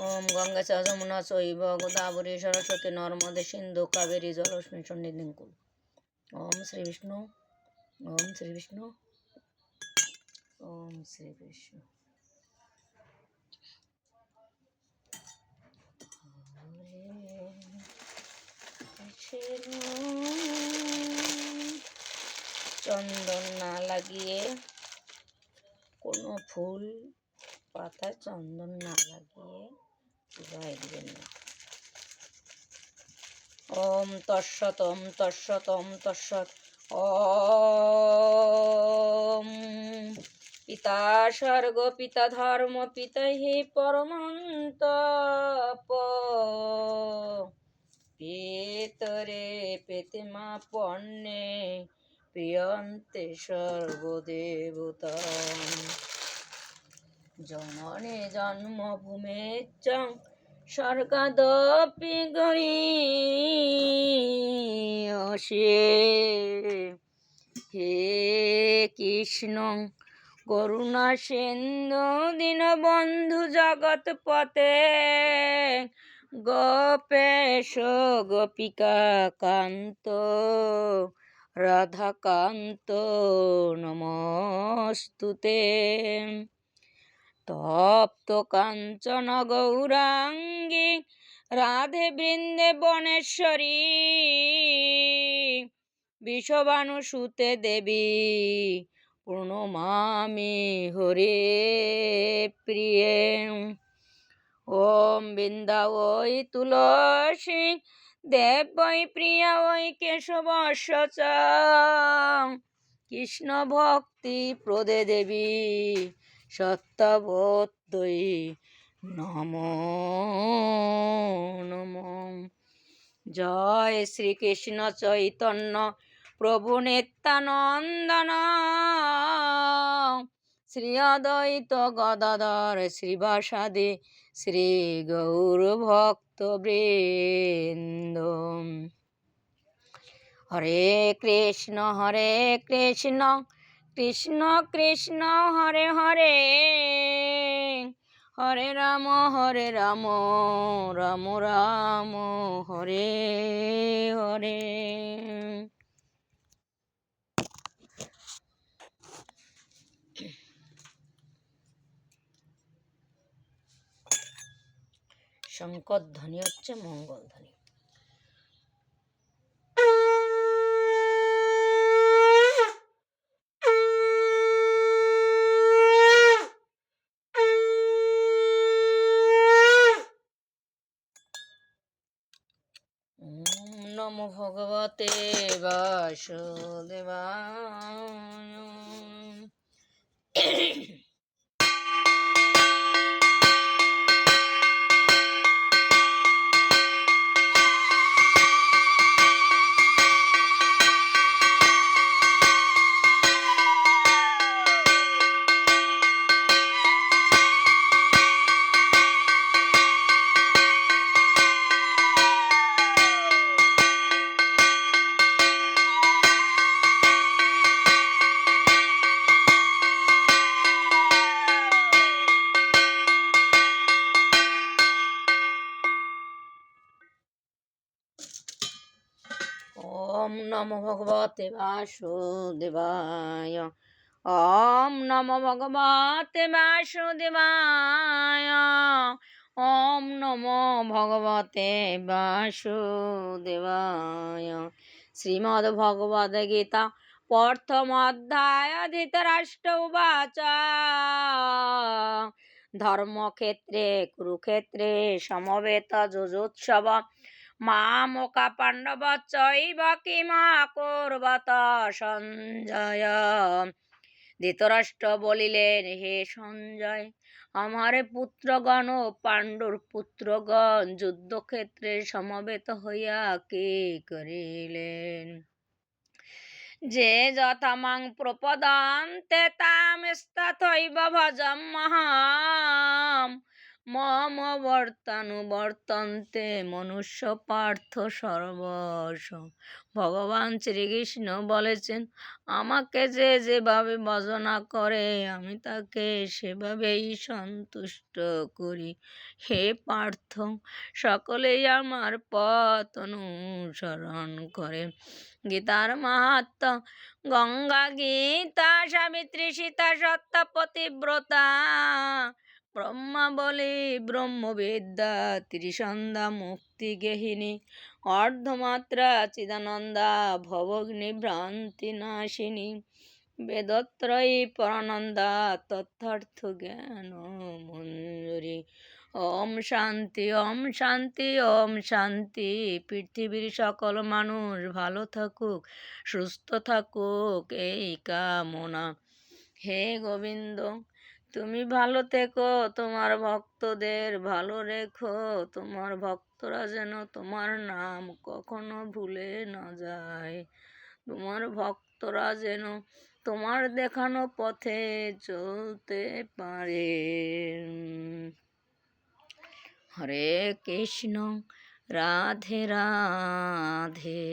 ওম গঙ্গা চা যমুনা চৈব গোদাবরী সরস্বতী নর্মদে সিন্ধু কাবেরী জলস্মিন সন্নিধিং কুল ওম শ্রী বিষ্ণু, ওম শ্রী বিষ্ণু, ওম শ্রী বিষ্ণু। চন্দন না লাগিয়ে কোনো ফুল পাতা চন্দন না লাগিয়ে গায়ে দিবেন না ওম তৎসৎ ওম তৎসৎ, ওম ওম। পিতা স্বর্গ, পিতা ধর্ম পিতা হি পরমন্তপ। পেতরে পেতিমা পণ্যে প্রিয়ন্তে সর্বদেবতা জননে জন্মভূমে চ স্বর্গাদপি গরিয়সে হে কৃষ্ণ, করুণা সিন্ধু, দীনবন্ধু জগৎপতে গোপেশ গোপিকা কান্ত রাধাকান্ত নমস্তুতে। তপ্ত কাঞ্চন গৌরাঙ্গী, রাধে বৃন্দে বনেশ্বরী। বিষবানুসুতে দেবী, প্রণমামি হরে প্রিয়ে। ওম বৃন্দা ওই তুলসী দেব ওই প্রিয়া ওই কেশব কৃষ্ণ ভক্তি প্রদে দেবী সত্যবোধই নম নম। জয় শ্রীকৃষ্ণ চৈতন্য প্রভু নিত্যানন্দন। শ্রী অদ্বৈত গদাধর শ্রীবাসাদি শ্রী গৌর ভক্ত বৃন্দ হরে কৃষ্ণ হরে কৃষ্ণ কৃষ্ণ কৃষ্ণ, হরে হরে। হরে রাম হরে রাম রাম রাম, হরে হরে। শঙ্কর ধ্বনি হচ্ছে, মঙ্গল ধ্বনি। নমো ভগবতে বাসুদেবায় ওম নমো ভগবতে বাসুদেবায়। ওম নমো ভগবতে বাসুদেবায়। ওম নমো ভগবতে বাসুদেবায়। শ্রীমদ্ ভগবদ গীতা, প্রথম অধ্যায়, ধৃতরাষ্ট্র উবাচ। ধর্মক্ষেত্রে, কুরুক্ষেত্রে, সমবেত যুজোৎসব। মামকা পাণ্ডব চৈব কিমা সঞ্জয়। ধৃতরাষ্ট্র বলিলেন, হে সঞ্জয়, আমার পুত্রগণ ও পাণ্ডুর পুত্রগণ যুদ্ধক্ষেত্রে সমবেত হইয়া কে করিলেন? যে যথামাং প্রপদন্তে তামস্তথৈব ভজম মহাম মম বর্তানুবর্তন্তে মনুষ্য পার্থ সর্বস ভগবান শ্রীকৃষ্ণ বলেছেন, আমাকে যে যেভাবে ভজনা করে, আমি তাকে সেভাবেই সন্তুষ্ট করি। হে পার্থ, সকলেই আমার পথ অনুসরণ করে। গীতার মাহাত্ম, গঙ্গা গীতা, সাবিত্রী সীতা সত্তা পতিব্রতা ব্রহ্মা বলি, ব্রহ্মবিদ্যা ত্রিসন্ধ্যা মুক্তি গেহিনী, অর্ধমাত্রা চিদানন্দা ভবগ্নি ভ্রান্তি নাশিনী, বেদত্রয়ী পরানন্দা, তথার্থ জ্ঞান মঞ্জুরি। ওম শান্তি ওম শান্তি ওম শান্তি। পৃথিবীর সকল মানুষ ভালো থাকুক, সুস্থ থাকুক, এই কামনা। হে গোবিন্দ তুমি ভালো থেকো, তোমার ভক্তদের ভালো রেখো, তোমার ভক্তরা যেন তোমার নাম কখনো ভুলে না যায়। তোমার ভক্তরা যেন তোমার দেখানো পথে চলতে পারে। হরে কৃষ্ণ, রাধে রাধে।